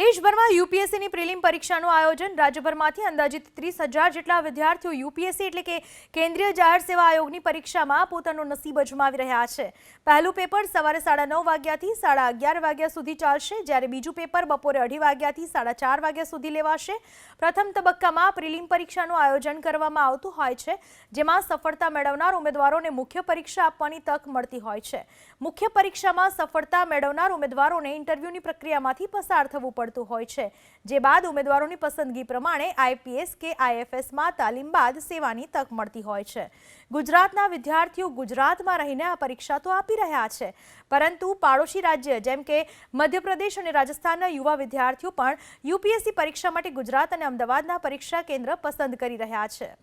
દેશભરમાં યુપીએસસીની પ્રિલિમ પરીક્ષાનું આયોજન. રાજ્યભરમાંથી અંદાજિત ત્રીસ હજાર જેટલા વિદ્યાર્થીઓ યુપીએસસી એટલે કે કેન્દ્રીય જાહેર સેવા આયોગની પરીક્ષામાં પોતાનો નસીબ અજમાવી રહ્યા છે. પહેલું પેપર સવારે સાડા નવ વાગ્યાથી સાડા અગિયાર વાગ્યા સુધી ચાલશે. જ્યારે બીજું પેપર બપોરે અઢી વાગ્યાથી સાડા ચાર વાગ્યા સુધી લેવાશે. પ્રથમ તબક્કામાં પ્રિલિમ પરીક્ષાનું આયોજન કરવામાં આવતું હોય છે, જેમાં સફળતા મેળવનાર ઉમેદવારોને મુખ્ય પરીક્ષા આપવાની તક મળતી હોય છે. મુખ્ય પરીક્ષામાં સફળતા મેળવનાર ઉમેદવારોને ઇન્ટરવ્યૂની પ્રક્રિયામાંથી પસાર થવું પડતું હોય છે જે બાદ ઉમેદવારોની પસંદગી પ્રમાણે આઈપીએસ કે આઈએફએસમાં તાલીમ બાદ સેવાની તક મળતી હોય છે ગુજરાતના વિદ્યાર્થીઓ ગુજરાતમાં રહીને આ પરીક્ષા તો આપી રહ્યા છે પરંતુ પાડોશી રાજ્ય જેમ કે મધ્યપ્રદેશ અને રાજસ્થાનના યુવા વિદ્યાર્થીઓ પણ યુપીએસસી પરીક્ષા માટે ગુજરાત અને અમદાવાદના પરીક્ષા કેન્દ્ર પસંદ કરી રહ્યા છે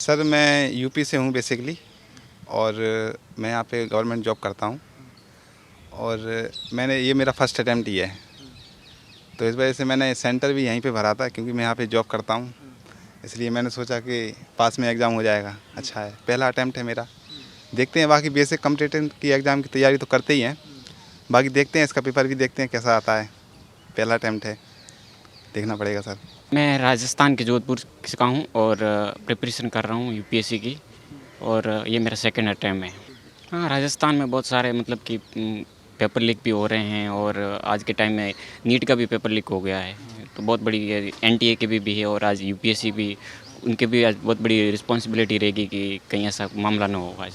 सर मैं यूपी से हूँ बेसिकली और मैं यहाँ पे गवर्नमेंट जॉब करता हूँ और मैंने, ये मेरा फ़र्स्ट अटैम्प्ट ही तो इस वजह से मैंने सेंटर भी यहीं पे भरा था, क्योंकि मैं यहाँ पे जॉब करता हूँ। इसलिए मैंने सोचा कि पास में एग्ज़ाम हो जाएगा। अच्छा है, पहला अटैम्प्ट है मेरा। देखते हैं, बाकी बेसिक कम्पिटेटिव की एग्ज़ाम की तैयारी तो करते ही हैं। बाकी देखते हैं, इसका पेपर भी देखते हैं, कैसा आता है। पहला अटैम्प्ट है। देखना पड़ेगा, सर। मैं राजस्थान के जोधपुर का हूँ और प्रिपरेशन कर रहा हूँ यूपीएससी की। और ये मेरा सेकेंड अटैम्प्ट है। हाँ राजस्थान में बहुत सारे मतलब कि पेपर लीक भी हो रहे हैं और आज के टाइम में नीट का भी पेपर लीक हो गया है। तो बहुत बड़ी एन टी ए के भी, भी है और आज यू पी एस सी भी उनके भी आज बहुत बड़ी रिस्पॉन्सिबिलिटी रहेगी कि कहीं ऐसा मामला ना हो आज।